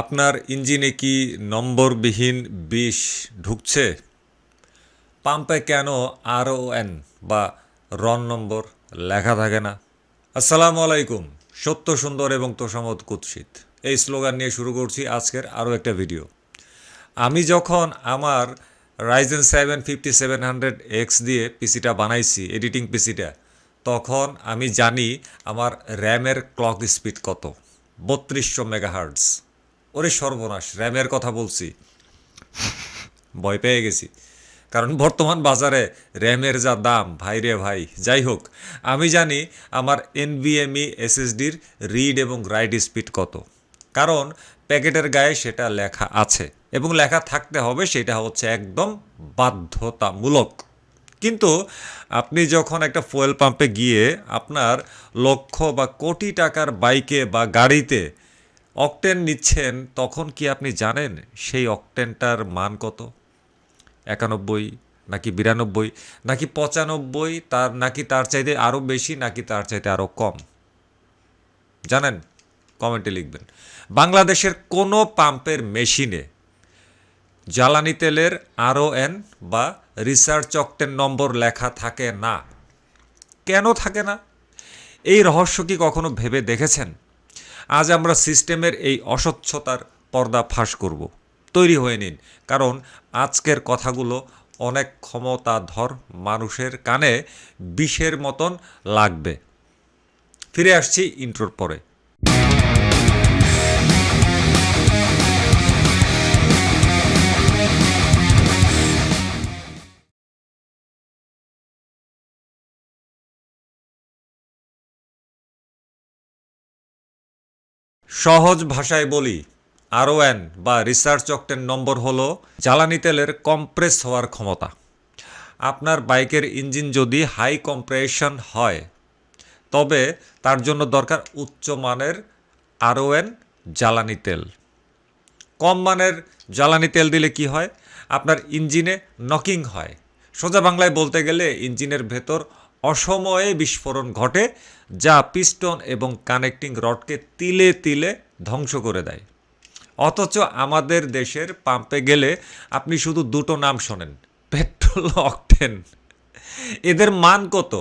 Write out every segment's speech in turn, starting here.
আপনার ইঞ্জিনে কি নম্বরবিহীন বিষ ঢুকছে? পাম্পে কেন আর ও এন বা রন নম্বর লেখা থাকে না? আসসালামু আলাইকুম, সত্য সুন্দর এবং তোষামত কুৎসিত। এই স্লোগান নিয়ে শুরু করছি আজকের আরও একটা ভিডিও। আমি যখন আমার Ryzen seven fifty seven hundred X দিয়ে পিসিটা বানাইছি, এডিটিং পিসিটা, তখন আমি জানি আমার র্যামের ক্লক স্পিড কত? বত্রিশশো মেগাহার্টস ওরে সর্বনাশ, র্যামের কথা বলছি। ভয় পেয়ে গেছি। কারণ বর্তমান বাজারে র্যামের যা দাম, ভাই রে ভাই, যাই হোক, আমি জানি আমার এনভিএমই এসএসডির রিড এবং রাইট স্পিড কত। কারণ প্যাকেটের গায়ে সেটা লেখা আছে এবং লেখা থাকতে হবে সেটা হচ্ছে একদম বাধ্যতামূলক। কিন্তু আপনি যখন একটা ফুয়েল পাম্পে গিয়ে আপনার লক্ষ বা কোটি টাকার বাইকে বা গাড়িতে অকটেন নিচ্ছেন, তখন কি আপনি জানেন সেই অকটেনটার মান কত? একানব্বই, নাকি বিরানব্বই, নাকি পঁচানব্বই, তার, নাকি তার চাইতে আরও বেশি, নাকি তার চাইতে আরও কম? জানেন? কমেন্টে লিখবেন। বাংলাদেশের কোনো পাম্পের মেশিনে জ্বালানি তেলের আরও এন বা রিসার্চ অকটেন নম্বর লেখা থাকে না? কেন থাকে না? এই রহস্য কি কখনো ভেবে দেখেছেন? আজ আমরা সিস্টেমের এই অস্বচ্ছতার পর্দা ফাঁস করব। তৈরি হয়ে নিন, কারণ আজকের কথাগুলো অনেক ক্ষমতাধর মানুষের কানে বিষের মতন লাগবে। ফিরে আসছি ইন্ট্রোর পরে। সহজ ভাষায় বলি, আরওএন বা রিসার্চ অক্টেন নম্বর হলো জ্বালানি তেলের কম্প্রেস হওয়ার ক্ষমতা। আপনার বাইকের ইঞ্জিন যদি হাই কম্প্রেশন হয়, তবে তার জন্য দরকার উচ্চ মানের আরওএন জ্বালানি তেল। কম মানের জ্বালানি তেল দিলে কি হয়? আপনার ইঞ্জিনে নকিং হয়। সোজা বাংলায় বলতে গেলে ইঞ্জিনের ভেতর অসময়ে বিস্ফোরণ ঘটে, যা পিস্টন এবং কানেক্টিং রডকে তিলে তিলে ধ্বংস করে দেয়। অথচ আমাদের দেশের পাম্পে গেলে আপনি শুধু দুটো নাম শোনেন, পেট্রোল, অকটেন। এদের মান কত?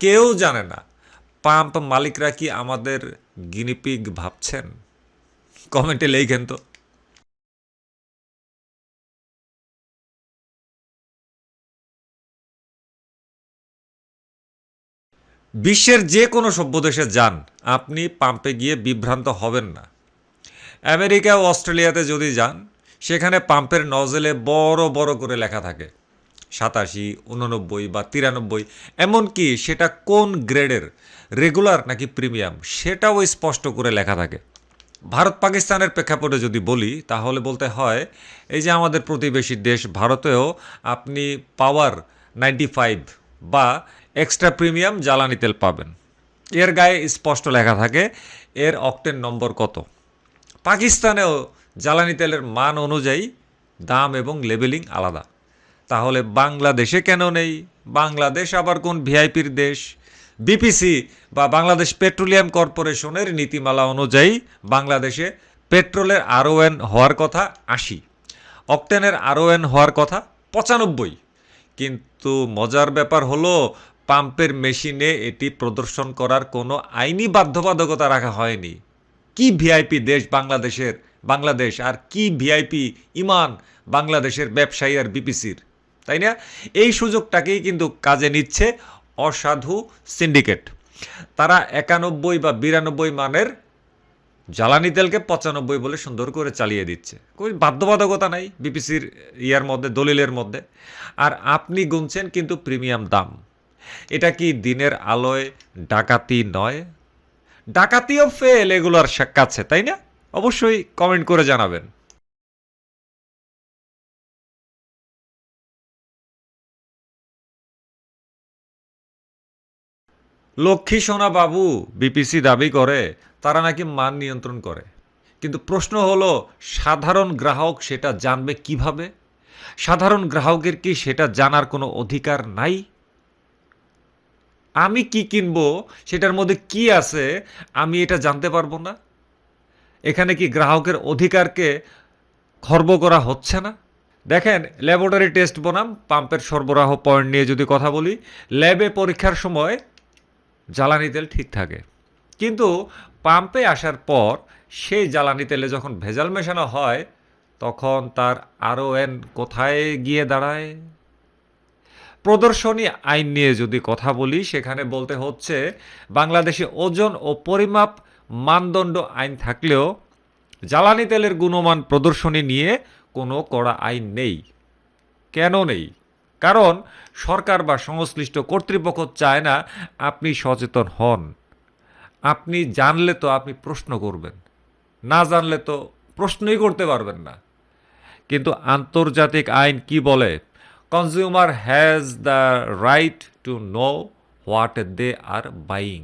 কেউ জানে না। পাম্প মালিকরা কি আমাদের গিনিপিগ ভাবছেন? কমেন্টে লেখেন তো। বিশ্বের যে কোনো সভ্য দেশে যান, আপনি পাম্পে গিয়ে বিভ্রান্ত হবেন না। আমেরিকা ও অস্ট্রেলিয়াতে যদি যান, সেখানে পাম্পের নজেলে বড় বড় করে লেখা থাকে, সাতাশি, উননব্বই বা তিরানব্বই, এমনকি সেটা কোন গ্রেডের, রেগুলার নাকি প্রিমিয়াম, সেটাও স্পষ্ট করে লেখা থাকে। ভারত পাকিস্তানের প্রেক্ষাপটে যদি বলি, তাহলে বলতে হয়, এই যে আমাদের প্রতিবেশী দেশ ভারতেও আপনি পাওয়ার নাইনটি ফাইভ বা এক্সট্রা প্রিমিয়াম জ্বালানি তেল পাবেন। এর গায়ে স্পষ্ট লেখা থাকে, এর অকটেন নম্বর কত? পাকিস্তানেও জ্বালানি তেলের মান অনুযায়ী দাম এবং লেবেলিং আলাদা। তাহলে বাংলাদেশে কেন নেই? বাংলাদেশ আবার কোন ভিআইপির দেশ? বিপিসি বা বাংলাদেশ পেট্রোলিয়াম কর্পোরেশনের নীতিমালা অনুযায়ী বাংলাদেশে পেট্রোলের আরওএন হওয়ার কথা আশি, অকটেনের আরওএন হওয়ার কথা পঁচানব্বই। কিন্তু মজার ব্যাপার হলো পাম্পের মেশিনে এটি প্রদর্শন করার কোনো আইনি বাধ্যবাধকতা রাখা হয়নি। কি ভিআইপি দেশ বাংলাদেশের, বাংলাদেশ আর কি ভিআইপি ইমান বাংলাদেশের ব্যবসায়ী আর বিপিসির? তাই না? এই সুযোগটাকেই কিন্তু কাজে নিচ্ছে অসাধু সিন্ডিকেট। তারা একানব্বই বা বিরানব্বই মানের জ্বালানি তেলকে পঁচানব্বই বলে সুন্দর করে চালিয়ে দিচ্ছে। કોઈ বাধ্যবাধকতা নাই বিপিসির ইয়ার মধ্যে, দলিলের মধ্যে। আর আপনি গুনছেন কিন্তু প্রিমিয়াম দাম। এটা কি দিনের আলোয় ডাকাতি নয়? ডাকাতিও ফেল এগুলোর কাছে, তাই না? অবশ্যই কমেন্ট করে জানাবেন। লক্ষ্মী সোনা বাবু বিপিসি দাবি করে, তারা নাকি মান নিয়ন্ত্রণ করে। কিন্তু প্রশ্ন হলো, সাধারণ গ্রাহক সেটা জানবে কীভাবে? সাধারণ গ্রাহকের কি সেটা জানার কোনো অধিকার নাই? আমি কি কিনবো? সেটার মধ্যে কি আছে? আমি এটা জানতে পারব না। এখানে কি গ্রাহকের অধিকারকে খর্ব করা হচ্ছে না? দেখেন ল্যাবরেটরি টেস্ট বনাম পাম্পের সরবরাহ পয়েন্ট নিয়ে যদি কথা বলি ল্যাবে পরীক্ষার সময় জ্বালানি তেল ঠিক থাকে। কিন্তু পাম্পে আসার পর সেই জ্বালানি তেলে যখন ভেজাল মেশানো হয়, তখন তার আরও এন কোথায় গিয়ে দাঁড়ায়? প্রদর্শনী আইন নিয়ে যদি কথা বলি, সেখানে বলতে হচ্ছে, বাংলাদেশে ওজন ও পরিমাপ মানদণ্ড আইন থাকলেও জ্বালানি তেলের গুণমান প্রদর্শনী নিয়ে কোনো কড়া আইন নেই। কেন নেই? কারণ সরকার বা সংশ্লিষ্ট কর্তৃপক্ষ চায় না আপনি সচেতন হন। আপনি জানলে তো আপনি প্রশ্ন করবেন। না জানলে তো প্রশ্নই করতে পারবেন না। কিন্তু আন্তর্জাতিক আইন কি বলে? Consumer has the right to know what they are buying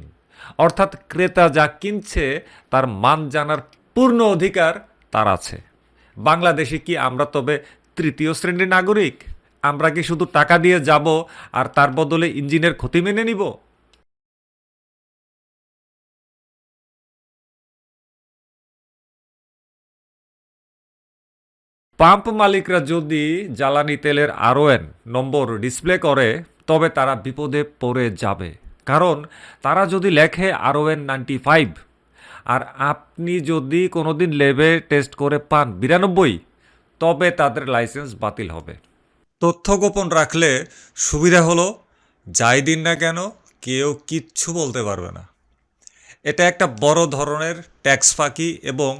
অর্থাৎ ক্রেতা যা কিনছে, তার মান জানার পূর্ণ অধিকার তার আছে। বাংলাদেশে কি আমরা তবে তৃতীয় শ্রেণির নাগরিক? আমরা কি শুধু টাকা দিয়ে যাব আর তার বদলে ইঞ্জিনের ক্ষতি মেনে নিব? পাম্প মালিকরা যদি জ্বালানি তেলের আরওএন নম্বর ডিসপ্লে করে, তবে তারা বিপদে পড়ে যাবে। কারণ তারা যদি লেখে আরওএন নাইনটি ফাইভ, আর আপনি যদি কোনোদিন লেবে টেস্ট করে পান বিরানব্বই, তবে তাদের লাইসেন্স বাতিল হবে। তথ্য গোপন রাখলে সুবিধা হলো, যাই দিন না কেন কেউ কিচ্ছু বলতে পারবে না। এটা একটা বড় ধরনের ট্যাক্স ফাঁকি এবং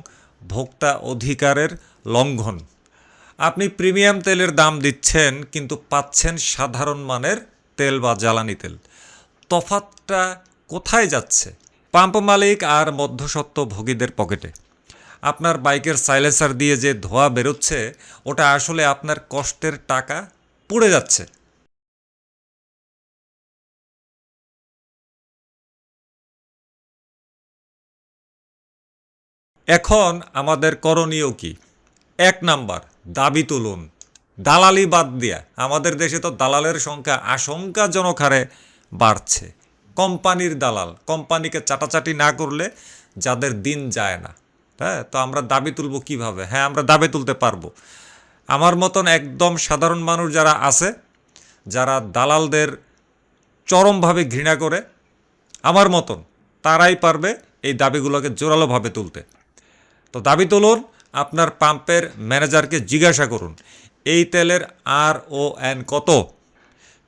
ভোক্তা অধিকারের লঙ্ঘন। আপনি প্রিমিয়াম তেলের দাম দিচ্ছেন, কিন্তু পাচ্ছেন সাধারণ মানের তেল বা জ্বালানি তেল। তফাতটা কোথায় যাচ্ছে? পাম্প মালিক আর মধ্যসত্ত্ব ভোগীদের পকেটে। আপনার বাইকের সাইলেন্সার দিয়ে যে ধোঁয়া বেরোচ্ছে, ওটা আসলে আপনার কষ্টের টাকা পুড়ে যাচ্ছে। এখন আমাদের করণীয় কি? এক নাম্বার দাবি তুলুন। দালালি বাদ দিয়া আমাদের দেশে তো দালালের সংখ্যা আশঙ্কাজনক হারে বাড়ছে। কোম্পানির দালাল, কোম্পানিকে চাটাচাটি না করলে যাদের দিন যায় না। হ্যাঁ তো আমরা দাবি তুলব কীভাবে? হ্যাঁ আমরা দাবি তুলতে পারব। আমার মতন একদম সাধারণ মানুষ যারা আছে, যারা দালালদের চরমভাবে ঘৃণা করে, আমার মতন তারাই পারবে এই দাবিগুলোকে জোরালোভাবে তুলতে। তো দাবি তুলুন আপনার পাম্পের ম্যানেজারকে জিজ্ঞাসা করুন, এই তেলের আর ও এন কত?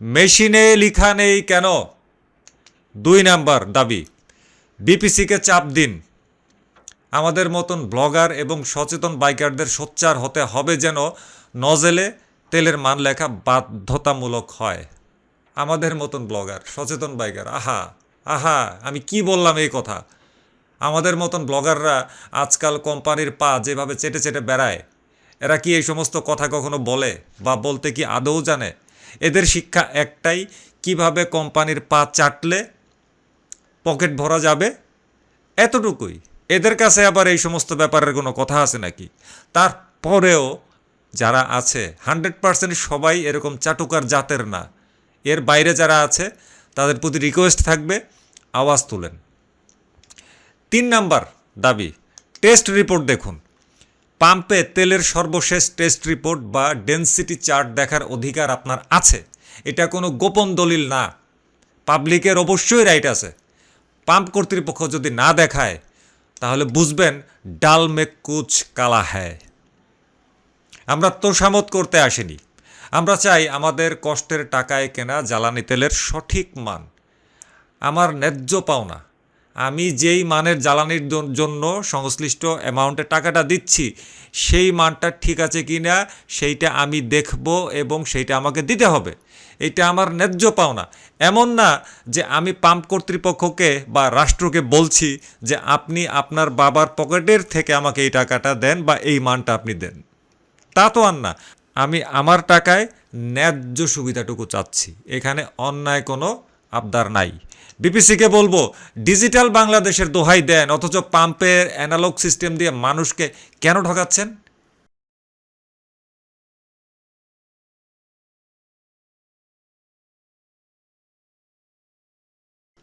মেশিনে লিখা নেই কেন? দুই নাম্বার দাবি, বিপিসিকে চাপ দিন। আমাদের মতন ব্লগার এবং সচেতন বাইকারদের সোচ্চার হতে হবে যেন নজেলে তেলের মান লেখা বাধ্যতামূলক হয়। আমাদের মতন ব্লগার, সচেতন বাইকার, আহা আহা, আমি কি বললাম এই কথা? আমাদের মতন ব্লগাররা আজকাল কোম্পানির পা যেভাবে চেটে চেটে বেড়ায়, এরা কি এই সমস্ত কথা কখনো বলে বা বলতে কি আদৌ জানে? এদের শিক্ষা একটাই, কীভাবে কোম্পানির পা চাটলে পকেট ভরা যাবে? এতটুকুই। এদের কাছে আবার এই সমস্ত ব্যাপারের কোনো কথা আছে নাকি? তারপরেও যারা আছে, হান্ড্রেড পার্সেন্ট সবাই এরকম চাটুকার জাতের না। এর বাইরে যারা আছে, তাদের প্রতি রিকোয়েস্ট থাকবে, আওয়াজ তুলেন। তিন নাম্বার দাবি টেস্ট রিপোর্ট দেখুন। পাম্পে তেলের সর্বশেষ টেস্ট রিপোর্ট বা ডেন্সিটি চার্ট দেখার অধিকার আপনার আছে। এটা কোনো গোপন দলিল না। পাবলিকের অবশ্যই রাইট আছে। পাম্প কর্তৃপক্ষ যদি না দেখায়, তাহলে বুঝবেন ডাল মে কুচ কালা হ্যায়। আমরা তোষামত করতে আসিনি। আমরা চাই আমাদের কষ্টের টাকায় কেনা জ্বালানি তেলের সঠিক মান। আমার ন্যায্য পাওনা। আমি যেই মানের জ্বালানির জন্য সংশ্লিষ্ট অ্যামাউন্টে টাকাটা দিচ্ছি, সেই মানটা ঠিক আছে কি না সেইটা আমি দেখব এবং সেইটা আমাকে দিতে হবে। এটা আমার ন্যায্য পাওনা। এমন না যে আমি পাম্প কর্তৃপক্ষকে বা রাষ্ট্রকে বলছি যে আপনি আপনার বাবার পকেটের থেকে আমাকে এই টাকাটা দেন বা এই মানটা আপনি দেন। তা তো আর না। আমি আমার টাকায় ন্যায্য সুবিধাটুকু চাচ্ছি। এখানে অন্যায় কোনো আবদার নাই। বিপিসিকে বলব, ডিজিটাল বাংলাদেশের দোহাই দেন, অথচ পাম্পের অ্যানালগ সিস্টেম দিয়ে মানুষকে কেন ঠকাচ্ছেন?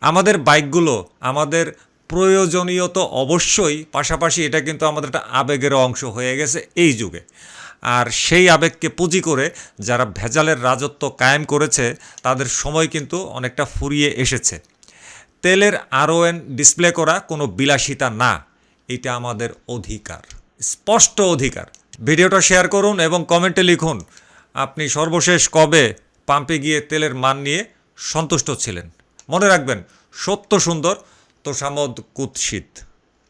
আমাদের বাইকগুলো, আমাদের প্রয়োজনীয় তো অবশ্যই, পাশাপাশি এটা কিন্তু আমাদের একটা আবেগের অংশ হয়ে গেছে এই যুগে। আর সেই আবেগকে পুঁজি করে যারা ভেজালের রাজত্ব কায়েম করেছে, তাদের সময় কিন্তু অনেকটা ফুরিয়ে এসেছে। তেলের আরওএন ডিসপ্লে করা কোনো বিলাসিতা না, এটা আমাদের অধিকার, স্পষ্ট অধিকার। ভিডিওটা শেয়ার করুন এবং কমেন্টে লিখুন, আপনি সর্বশেষ কবে পাম্পে গিয়ে তেলের মান নিয়ে সন্তুষ্ট ছিলেন? মনে রাখবেন, সত্য সুন্দর, তোষামদ কুৎসিত।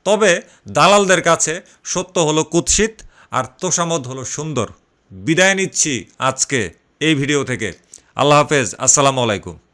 তবে দালালদের কাছে সত্য হলো কুৎসিত আর তোষামদ হলো সুন্দর। বিদায় নিচ্ছি আজকে এই ভিডিও থেকে। আল্লাহ হাফেজ, আসসালামু আলাইকুম।